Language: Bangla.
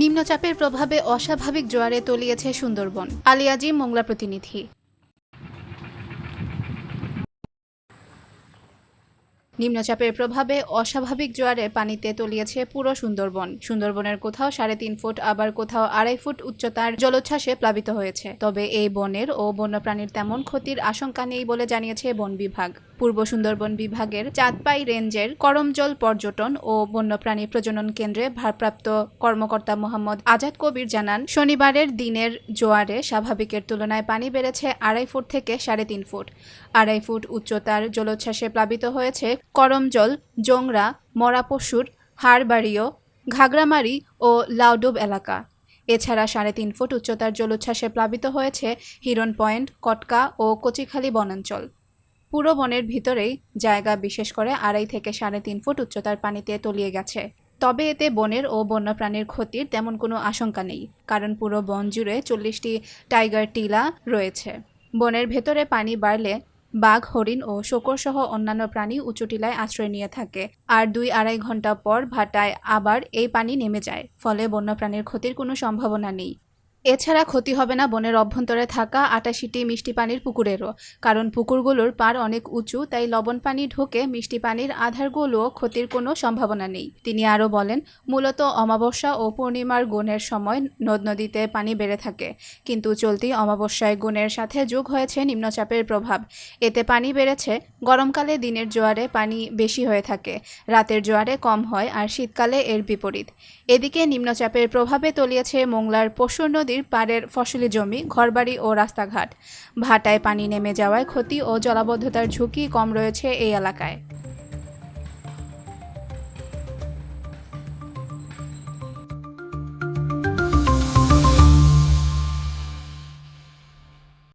নিম্নচাপের প্রভাবে অস্বাভাবিক জোয়ারে তলিয়েছে সুন্দরবন। আলিয়াজি, মোংলা প্রতিনিধি। নিম্নচাপের প্রভাবে অস্বাভাবিক জোয়ারে পানিতে তলিয়েছে পুরো সুন্দরবন। সুন্দরবনের কোথাও সাড়ে তিন ফুট, আবার কোথাও আড়াই ফুট উচ্চতার জলোচ্ছ্বাসে প্লাবিত হয়েছে। তবে এই বনের ও বন্যপ্রাণীর তেমন ক্ষতির আশঙ্কা নেই বলে জানিয়েছে বন বিভাগ। পূর্ব সুন্দরবন বিভাগের চাঁদপাই রেঞ্জের করমজল পর্যটন ও বন্যপ্রাণী প্রজনন কেন্দ্রে ভারপ্রাপ্ত কর্মকর্তা মোহাম্মদ আজাদ কবির জানান, শনিবারের দিনের জোয়ারে স্বাভাবিকের তুলনায় পানি বেড়েছে আড়াই ফুট থেকে সাড়ে তিন ফুট। আড়াই ফুট উচ্চতার জলোচ্ছ্বাসে প্লাবিত হয়েছে করমজল, জোংরা, মরাপশুর, হাড়বাড়িও ঘাগরামারি ও লাউডুব এলাকা। এছাড়া সাড়ে তিন ফুট উচ্চতার জলোচ্ছ্বাসে প্লাবিত হয়েছে হিরন পয়েন্ট, কটকা ও কচিখালী বনাঞ্চল। পুরো বনের ভিতরেই জায়গা বিশেষ করে আড়াই থেকে সাড়ে তিন ফুট উচ্চতার পানিতে তলিয়ে গেছে। তবে এতে বনের ও বন্যপ্রাণীর ক্ষতির তেমন কোনো আশঙ্কা নেই, কারণ পুরো বন জুড়ে চল্লিশটি টাইগার টিলা রয়েছে। বনের ভেতরে পানি বাড়লে বাঘ, হরিণ ও শকর সহ অন্যান্য প্রাণী উঁচু টিলায় আশ্রয় নিয়ে থাকে, আর দুই আড়াই ঘণ্টা পর ভাটায় আবার এই পানি নেমে যায়, ফলে বন্যপ্রাণীর ক্ষতির কোনো সম্ভাবনা নেই। এছাড়া ক্ষতি হবে না বনের অভ্যন্তরে থাকা আটাশিটি মিষ্টি পানির পুকুরেরও, কারণ পুকুরগুলোর পার অনেক উঁচু, তাই লবণ পানি ঢুকে মিষ্টি পানির আধারগুলোও ক্ষতির কোনো সম্ভাবনা নেই। তিনি আরও বলেন, মূলত অমাবস্যা ও পূর্ণিমার গুণের সময় নদ নদীতে পানি বেড়ে থাকে, কিন্তু চলতি অমাবস্যায় গুণের সাথে যোগ হয়েছে নিম্নচাপের প্রভাব। এতে পানি বেড়েছে, গরমকালে দিনের জোয়ারে পানি বেশি হয়ে থাকে, রাতের জোয়ারে কম হয় আর শীতকালে এর বিপরীত। এদিকে নিম্নচাপের প্রভাবে তলিয়েছে মোংলার পশুর নদীর পাড়ের ফসলি জমি, ঘরবাড়ি ও রাস্তাঘাট। ভাটায় পানি নেমে যাওয়ায় ক্ষতি ও জলাবদ্ধতার ঝুঁকি কম রয়েছে এই এলাকায়।